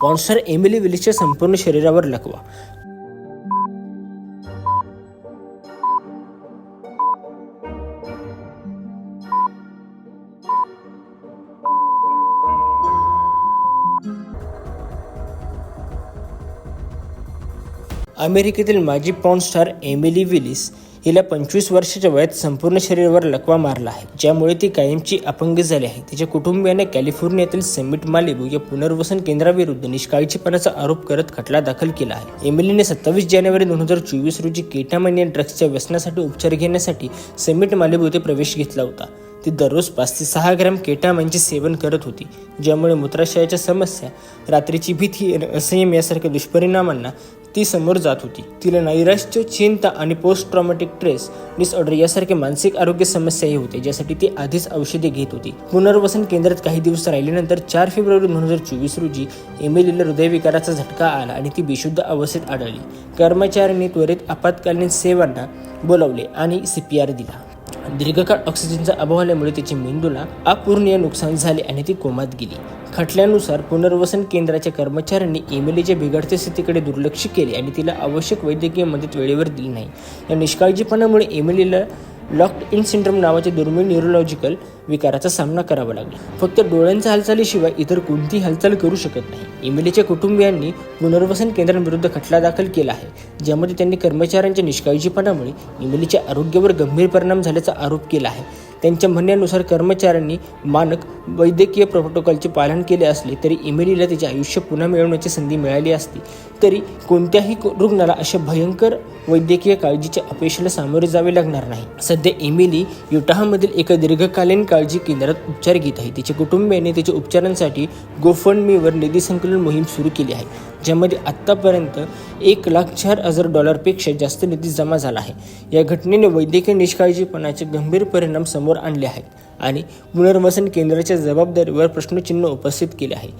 पॉन्स्टर Emily विलिसच्या संपूर्ण शरीरावर लकवा. अमेरिकेतील माजी पॉर्न स्टार एमिली विलिस तिला पंचवीस वर्षाच्या वयात संपूर्ण शरीरावर लकवा मारला आहे ज्यामुळे ती कायमची अपंग झाली आहे. तिच्या कुटुंबियाने कॅलिफोर्नियातील समिट मालिबू या पुनर्वसन केंद्राविरुद्ध निष्काळजीपणाचा आरोप करत खटला दाखल केला आहे. एमिलीने सत्तावीस जानेवारी दोन हजार चोवीस रोजी केटामन या ड्रग्सच्या व्यसनासाठी उपचार घेण्यासाठी समिट मालिबू येथे प्रवेश घेतला होता. ती दररोज पाच ते सहा ग्रॅम केटामनचे सेवन करत होती ज्यामुळे मूत्राशयाच्या समस्या रात्रीची भीती असंयम यासारख्या दुष्परिणामांना ती समोर जात होती. तिला नैराश्य चिंता आणि पोस्ट ट्रॉमॅटिक स्ट्रेस डिसऑर्डर यासारख्या मानसिक आरोग्य समस्याही होते ज्यासाठी ती आधीच औषधे घेत होती. पुनर्वसन केंद्रात काही दिवस राहिल्यानंतर चार फेब्रुवारी दोन हजार चोवीस रोजी एमिलीला हृदयविकाराचा झटका आला आणि ती बेशुद्ध अवस्थेत आढळली. कर्मचाऱ्यांनी त्वरित आपत्कालीन सेवांना बोलावले आणि सी पी आर दिला. दीर्घकाळ ऑक्सिजनचा अभाव आल्यामुळे तिच्या मेंदूला अपूर्णीय नुकसान झाले आणि ती कोमात गेली. खटल्यानुसार पुनर्वसन केंद्राच्या कर्मचाऱ्यांनी एमिलीच्या बिघडत्या स्थितीकडे दुर्लक्ष केले आणि तिला आवश्यक वैद्यकीय मदत वेळेवर दिली नाही. या निष्काळजीपणामुळे एमिलीला लॉक्ड इन सिंड्रोम नावाच्या दुर्मिळ न्यूरोलॉजिकल विकाराचा सामना करावा लागला. फक्त डोळ्यांच्या हालचालीशिवाय इतर कोणतीही हालचाल करू शकत नाही. इमिलीच्या कुटुंबियांनी पुनर्वसन केंद्रांविरुद्ध खटला दाखल केला आहे ज्यामध्ये त्यांनी कर्मचाऱ्यांच्या निष्काळजीपणामुळे इमिलीच्या आरोग्यावर गंभीर परिणाम झाल्याचा आरोप केला आहे. त्यांच्या म्हणण्यानुसार कर्मचाऱ्यांनी मानक वैद्यकीय प्रोटोकॉलचे पालन केले असले तरी इमिलीला तिचे आयुष्य पुन्हा मिळवण्याची संधी मिळाली असती. तरी कोणत्याही रुग्णाला अशा भयंकर वैद्यकीय काळजीच्या अपेक्षेला सामोरे जावे लागणार नाही. सध्या इमिली युटाहमधील एका दीर्घकालीन काळजी केंद्रात उपचार घेत आहे. तिच्या कुटुंबियाने तिच्या उपचारांसाठी गोफंडमीवर निधी संकलन मोहीम सुरू केली आहे ज्यामध्ये आत्तापर्यंत एक लाख चार हजार डॉलरपेक्षा जास्त निधी जमा झाला आहे. या घटनेने वैद्यकीय निष्काळजीपणाचे गंभीर परिणाम समोर आणले आहेत आणि पुनर्वसन केंद्राच्या जबाबदारीवर प्रश्नचिन्ह उपस्थित केले आहे.